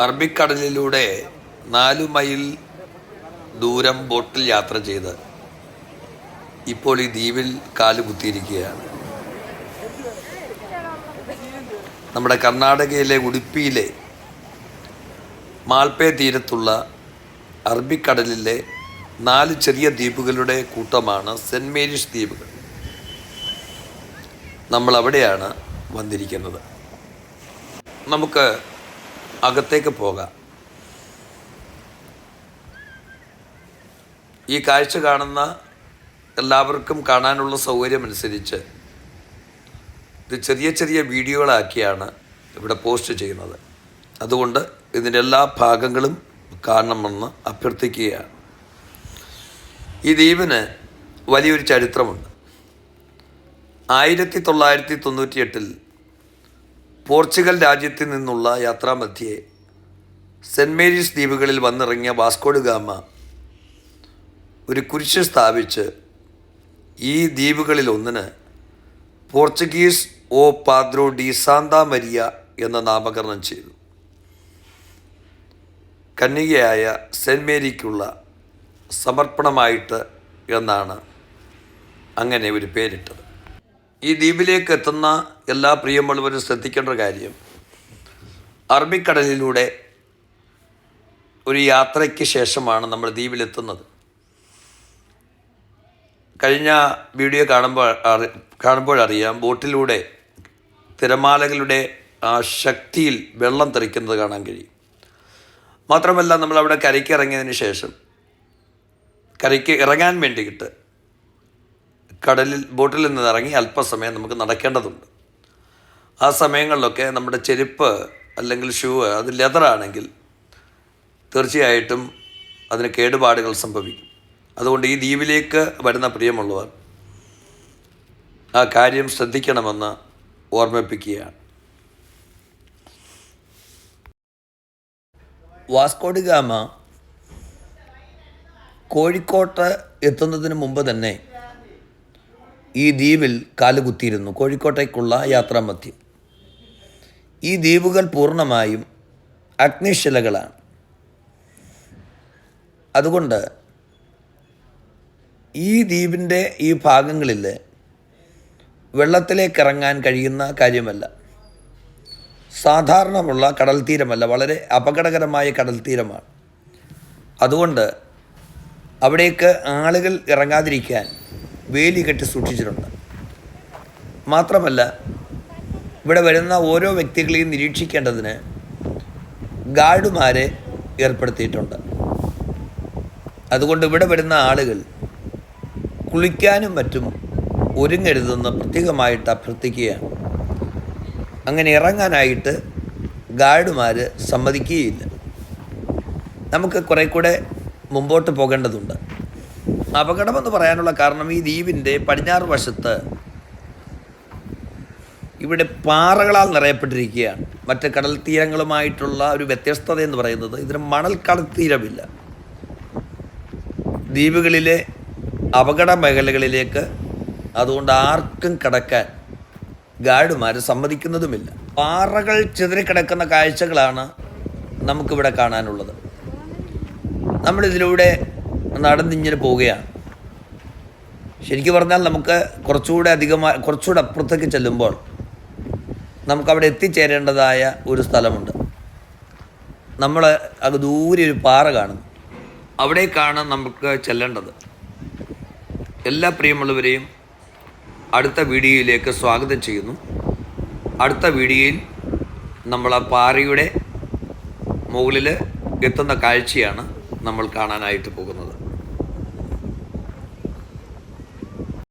അറബിക്കടലിലൂടെ നാലു മൈൽ ദൂരം ബോട്ടിൽ യാത്ര ചെയ്ത് ഇപ്പോൾ ഈ ദ്വീപിൽ കാൽ കുത്തിയിരിക്കുകയാണ്. നമ്മുടെ കർണാടകയിലെ ഉടുപ്പിയിലെ മാൽപ്പേ തീരത്തുള്ള അറബിക്കടലിലെ നാല് ചെറിയ ദ്വീപുകളുടെ കൂട്ടമാണ് സെന്റ് മേരീസ് ദ്വീപുകൾ. നമ്മൾ അവിടെയാണ് വന്നിരിക്കുന്നത്. നമുക്ക് അകത്തേക്ക് പോകാം. ഈ കാഴ്ച കാണുന്ന എല്ലാവർക്കും കാണാനുള്ള സൗകര്യമനുസരിച്ച് ഇത് ചെറിയ ചെറിയ വീഡിയോകളാക്കിയാണ് ഇവിടെ പോസ്റ്റ് ചെയ്യുന്നത്. അതുകൊണ്ട് ഇതിന്റെ എല്ലാ ഭാഗങ്ങളും കാണണമെന്ന് അഭ്യർത്ഥിക്കുകയാണ്. ഈ ദ്വീപിന് വലിയൊരു ചരിത്രമുണ്ട്. ആയിരത്തി തൊള്ളായിരത്തി തൊണ്ണൂറ്റിയെട്ടിൽ പോർച്ചുഗൽ രാജ്യത്തിൽ നിന്നുള്ള യാത്രാമധ്യേ സെന്റ് മേരീസ് ദ്വീപുകളിൽ വന്നിറങ്ങിയ വാസ്കോഡ് ഗാമ ഒരു കുരിശ് സ്ഥാപിച്ച് ഈ ദ്വീപുകളിൽ ഒന്നിന് Portuguese O Padrao de Santa Maria എന്ന നാമകരണം ചെയ്തു. കന്യകയായ സെന്റ് മേരിക്കുള്ള സമർപ്പണമായിട്ട് എന്നാണ് അങ്ങനെ ഒരു പേരിട്ടത്. ഈ ദ്വീപിലേക്ക് എത്തുന്ന എല്ലാ പ്രിയമുള്ളവരും ശ്രദ്ധിക്കേണ്ട കാര്യം. അറബിക്കടലിലൂടെ ഒരു യാത്രയ്ക്ക് ശേഷമാണ് നമ്മൾ ദ്വീപിലെത്തുന്നത്. കഴിഞ്ഞ വീഡിയോ കാണുമ്പോൾ അറി കാണുമ്പോഴറിയാം ബോട്ടിലൂടെ തിരമാലകളുടെ ആ ശക്തിയിൽ വെള്ളം തെറിക്കുന്നത് കാണാൻ കഴിയും. മാത്രമല്ല നമ്മളവിടെ കരയ്ക്ക് ഇറങ്ങിയതിന് ശേഷം കരയ്ക്ക് ഇറങ്ങാൻ വേണ്ടിയിട്ട് കടലിൽ ബോട്ടിൽ നിന്ന് ഇറങ്ങി അല്പസമയം നമുക്ക് നടക്കേണ്ടതുണ്ട്. ആ സമയങ്ങളിലൊക്കെ നമ്മുടെ ചെരുപ്പ് അല്ലെങ്കിൽ ഷൂ അത് ലെതറാണെങ്കിൽ തീർച്ചയായിട്ടും അതിന് കേടുപാടുകൾ സംഭവിക്കും. അതുകൊണ്ട് ഈ ദ്വീപിലേക്ക് വരുന്ന പ്രിയമുള്ളവർ ആ കാര്യം ശ്രദ്ധിക്കണമെന്ന് ഓർമ്മിപ്പിക്കുകയാണ്. വാസ്കോഡ് ഗാമ കോഴിക്കോട്ട് എത്തുന്നതിന് മുമ്പ് തന്നെ ഈ ദ്വീപിൽ കാലുകുത്തിയിരുന്നു. കോഴിക്കോട്ടേക്കുള്ള യാത്രാമധ്യം. ഈ ദ്വീപുകൾ പൂർണമായും അഗ്നിശിലകളാണ്. അതുകൊണ്ട് ഈ ദ്വീപിന്റെ ഈ ഭാഗങ്ങളിൽ വെള്ളത്തിലേക്ക് ഇറങ്ങാൻ കഴിയുന്ന കാര്യമല്ല. സാധാരണമുള്ള കടൽ തീരമല്ല വളരെ അപകടകരമായ കടൽ തീരമാണ്. അതുകൊണ്ട് അവിടേക്ക് ആളുകൾ ഇറങ്ങാതിരിക്കാൻ വേലി കെട്ടി സൂക്ഷിച്ചിട്ടുണ്ട്. മാത്രമല്ല ഇവിടെ വരുന്ന ഓരോ വ്യക്തികളെയും നിരീക്ഷിക്കേണ്ടതിന് ഗാർഡുമാരെ ഏർപ്പെടുത്തിയിട്ടുണ്ട്. അതുകൊണ്ട് ഇവിടെ വരുന്ന ആളുകൾ കുളിക്കാനും മറ്റും ഒരുങ്ങരുതെന്ന് പ്രത്യേകമായിട്ട് അഭ്യർത്ഥിക്കുകയാണ്. അങ്ങനെ ഇറങ്ങാനായിട്ട് ഗാർഡുമാർ സമ്മതിക്കുകയില്ല. നമുക്ക് കുറെ കൂടെ മുമ്പോട്ട് പോകേണ്ടതുണ്ട്. അപകടമെന്ന് പറയാനുള്ള കാരണം ഈ ദ്വീപിന്റെ പടിഞ്ഞാറ് വശത്ത് ഇവിടെ പാറകളാൽ നിറയപ്പെട്ടിരിക്കുകയാണ്. മറ്റ് കടൽ തീരങ്ങളുമായിട്ടുള്ള ഒരു വ്യത്യസ്തത എന്ന് പറയുന്നത് ഇതിന് മണൽ കടൽ തീരമില്ല. ദ്വീപുകളിലെ അപകട മേഖലകളിലേക്ക് അതുകൊണ്ട് ആർക്കും കടക്കാൻ ഗാർഡുമാർ സമ്മതിക്കുന്നതുമില്ല. പാറകൾ ചിതറിക്കിടക്കുന്ന കാഴ്ചകളാണ് നമുക്കിവിടെ കാണാനുള്ളത്. നമ്മളിതിലൂടെ നടന്നിങ്ങനെ പോവുകയാണ്. ശരിക്കും പറഞ്ഞാൽ നമുക്ക് കുറച്ചുകൂടെ അധികമായി കുറച്ചുകൂടെ അപ്പുറത്തേക്ക് ചെല്ലുമ്പോൾ നമുക്കവിടെ എത്തിച്ചേരേണ്ടതായ ഒരു സ്ഥലമുണ്ട്. നമ്മൾ അത് ദൂരെ ഒരു പാറ കാണുന്നു. അവിടേക്കാണ് നമുക്ക് ചെല്ലേണ്ടത്. എല്ലാ പ്രിയമുള്ളവരെയും അടുത്ത വീഡിയോയിലേക്ക് സ്വാഗതം ചെയ്യുന്നു. അടുത്ത വീഡിയോയിൽ നമ്മൾ ആ പാറയുടെ മുകളിൽ എത്തുന്ന കാഴ്ചയാണ് നമ്മൾ കാണാനായിട്ട് പോകുന്നത്.